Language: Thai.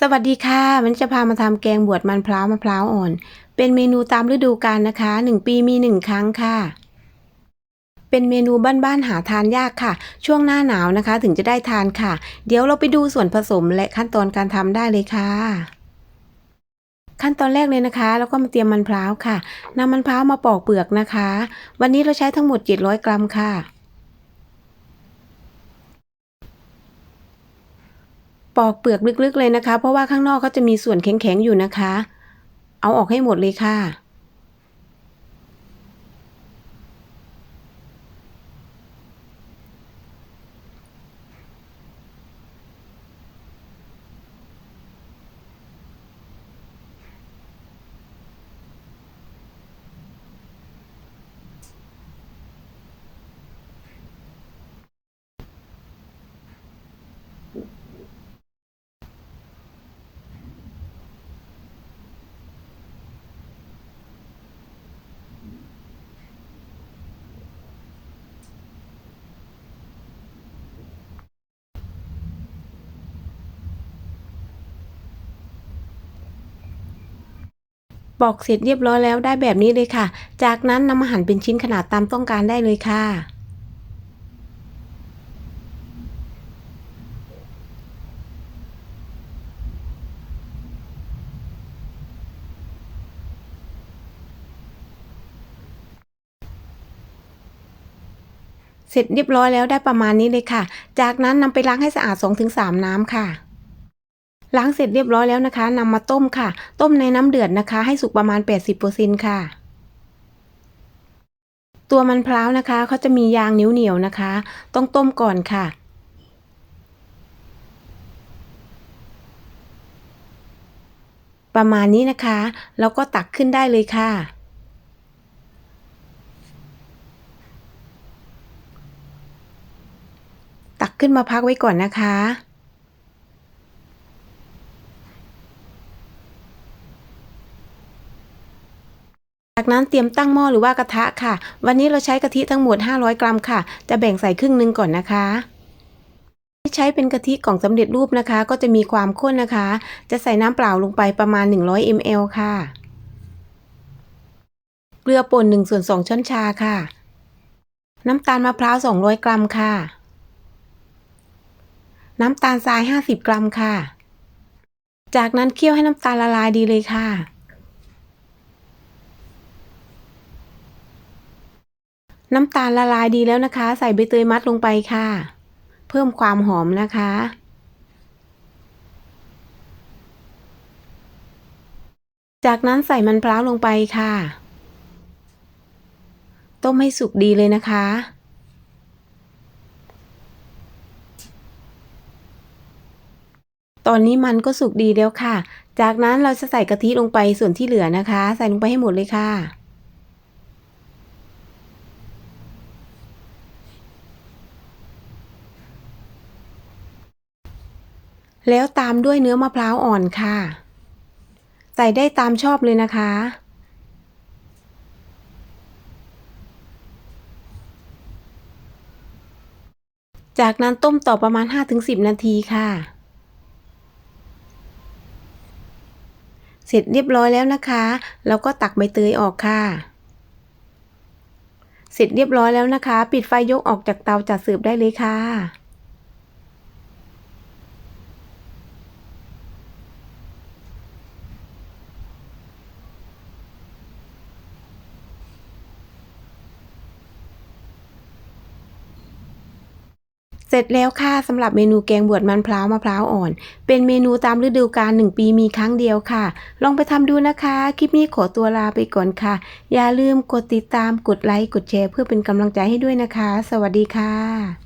สวัสดีค่ะ วันนี้จะพามาทำแกงบวชมันพร้าวมะพร้าวอ่อน เป็นเมนูตามฤดูกาลนะคะ 1 ปีมี 1 ครั้งค่ะ เป็นเมนูบ้านๆหาทานยากค่ะ ช่วงหน้าหนาวนะคะ ถึงจะได้ทานค่ะ เดี๋ยวเราไปดูส่วนผสมและขั้นตอนการทำได้เลยค่ะ ขั้นตอนแรกเลยนะคะ แล้วก็มาเตรียมมันพร้าวค่ะนำมันพร้าวมาปอกเปลือกนะคะ วันนี้เราใช้ทั้งหมด 700 กรัมค่ะ ปอกเปลือกลึกๆเลยนะคะ เพราะว่าข้างนอกเขาจะมีส่วนแข็งๆอยู่นะคะ เอาออกให้หมดเลยค่ะ ปอกเสร็จเรียบร้อยแล้วได้แบบนี้เลยค่ะ จากนั้นนำมาหั่นเป็นชิ้นขนาดตามต้องการได้เลยค่ะเสร็จเรียบร้อยแล้วได้ประมาณนี้เลยค่ะ จากนั้นนำไปล้างให้สะอาด 2-3 น้ำค่ะ ล้างเสร็จเรียบร้อยแล้วนะคะนำมาต้มค่ะ ต้มในน้ำเดือดนะคะ ให้สุกประมาณ 80%ค่ะ ตัวมันพร้าวนะคะเขาจะมียางเหนียวนะคะ ต้องต้มก่อนค่ะประมาณนี้นะคะ แล้วก็ตักขึ้นได้เลยค่ะ ตักขึ้นมาพักไว้ก่อนนะคะ จากนั้นเตรียมตั้งหม้อหรือว่ากระทะค่ะ วันนี้เราใช้กะทิทั้งหมด 500 กรัมค่ะ จะแบ่งใส่ครึ่งหนึ่งก่อนนะคะใช้เป็นกะทิกล่องสำเร็จรูปนะคะ ก็จะมีความข้นนะคะ จะใส่น้ำเปล่าลงไปประมาณ 100 ml ค่ะ เกลือป่น1ส่วน2ช้อนชาค่ะ น้ำตาลมะพร้าว 200 กรัมค่ะ น้ำตาลทราย 50 กรัมค่ะ จากนั้นเคี่ยวให้น้ำตาลละลายดีเลยค่ะ น้ำตาลละลายดีแล้วนะคะ ใส่ใบเตยมัดลงไปค่ะ เพิ่มความหอมนะคะ จากนั้นใส่มันพร้าวลงไปค่ะ ต้มให้สุกดีเลยนะคะ ตอนนี้มันก็สุกดีแล้วค่ะ จากนั้นเราจะใส่กะทิลงไปส่วนที่เหลือนะคะ ใส่ลงไปให้หมดเลยค่ะ แล้วตามด้วยเนื้อมะพร้าวอ่อนค่ะ ใส่ได้ตามชอบเลยนะคะ จากนั้นต้มต่อประมาณ 5-10 นาทีค่ะ เสร็จเรียบร้อยแล้วนะคะ แล้วก็ตักใบเตยออกค่ะเสร็จเรียบร้อยแล้วนะคะ ปิดไฟยกออกจากเตาจัดเสิร์ฟได้เลยค่ะ ร็จแล้วค่ะสำหรับเมนูแกงบวชมันพร้าวมะพร้าวอ่อน เป็นเมนูตามฤดูกาลหนึ่งปีมีครั้งเดียวค่ะ ลองไปทำดูนะคะ คลิปนี้ขอตัวลาไปก่อนค่ะ อย่าลืมกดติดตามกดไลค์กดแชร์เพื่อเป็นกำลังใจให้ด้วยนะคะ สวัสดีค่ะ